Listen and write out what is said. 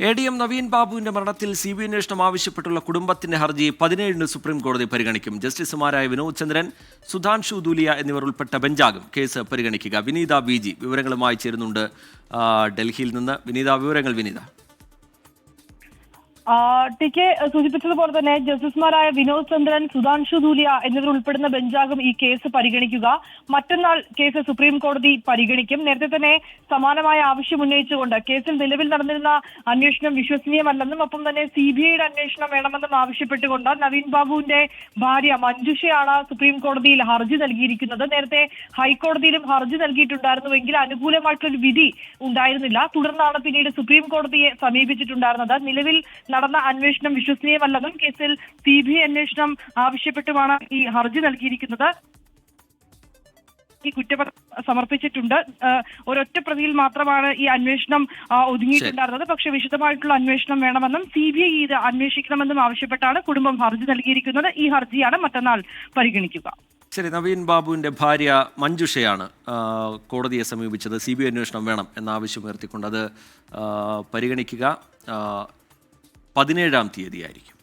A D M Naveen ബാബുവിന്റെ മരണത്തിൽ C B അന്വേഷണം ആവശ്യപ്പെട്ടുള്ള കുടുംബത്തിന്റെ ഹർജി പതിനേഴിന് സുപ്രീം കോടതി പരിഗണിക്കും. ജസ്റ്റിസുമാരായ വിനോദ് ചന്ദ്രൻ സുധാൻഷു ദൂലിയ എന്നിവർ ഉൾപ്പെട്ട ബെഞ്ചാകും. കേസ് പരിഗണിക്കുക. Vineetha B G. വിവരങ്ങളുമായി ചേരുന്നുണ്ട് ഡൽഹിയിൽ നിന്ന്. വിനീത വിവരങ്ങൾ വിനീത. ടി കെ സൂചിപ്പിച്ചതുപോലെ തന്നെ ജസ്റ്റിസുമാരായ വിനോദ് ചന്ദ്രൻ സുധാംശു ദൂലിയ എന്നിവർ ഉൾപ്പെടുന്ന ബെഞ്ചാകും ഈ കേസ് പരിഗണിക്കുക. മറ്റന്നാൾ കേസ് സുപ്രീം കോടതി പരിഗണിക്കും. നേരത്തെ തന്നെ സമാനമായ ആവശ്യം ഉന്നയിച്ചുകൊണ്ട് കേസിൽ നിലവിൽ നടന്നിരുന്ന അന്വേഷണം വിശ്വസനീയമല്ലെന്നും ഒപ്പം തന്നെ സി ബി ഐയുടെ അന്വേഷണം വേണമെന്നും ആവശ്യപ്പെട്ടുകൊണ്ട് നവീൻ ബാബുവിന്റെ ഭാര്യ മഞ്ജുഷയാണ് സുപ്രീം കോടതിയിൽ ഹർജി നൽകിയിരിക്കുന്നത്. നേരത്തെ ഹൈക്കോടതിയിലും ഹർജി നൽകിയിട്ടുണ്ടായിരുന്നുവെങ്കിൽ അനുകൂലമായിട്ടുള്ള വിധി ഉണ്ടായിരുന്നില്ല. തുടർന്നാണ് പിന്നീട് സുപ്രീം കോടതിയെ സമീപിച്ചിട്ടുണ്ടായിരുന്നത്. നിലവിൽ നടന്ന അന്വേഷണം വിശ്വസനീയമല്ലെന്നും കേസിൽ സി ബി ഐ അന്വേഷണം ആവശ്യപ്പെട്ടുമാണ് ഈ ഹർജി നൽകിയിരിക്കുന്നത്. ഈ കുറ്റപത്രം സമർപ്പിച്ചിട്ടുണ്ട്. ഒരൊറ്റ പ്രതിയിൽ മാത്രമാണ് ഈ അന്വേഷണം ഒതുങ്ങിയിട്ടുണ്ടായിരുന്നത്. പക്ഷേ വിശദമായിട്ടുള്ള അന്വേഷണം വേണമെന്നും സി ബി ഐ ഇത് അന്വേഷിക്കണമെന്നും ആവശ്യപ്പെട്ടാണ് കുടുംബം ഹർജി നൽകിയിരിക്കുന്നത്. ഈ ഹർജിയാണ് മറ്റന്നാൾ പരിഗണിക്കുക. ശരി നവീൻ ബാബുവിന്റെ ഭാര്യ മഞ്ജുഷയാണ് കോടതിയെ സമീപിച്ചത്. സി ബി ഐ അന്വേഷണം വേണം എന്ന ആവശ്യം ഉയർത്തിക്കൊണ്ട് അത് പരിഗണിക്കുക ആ, തീയതി തീയതിയായിരിക്കും.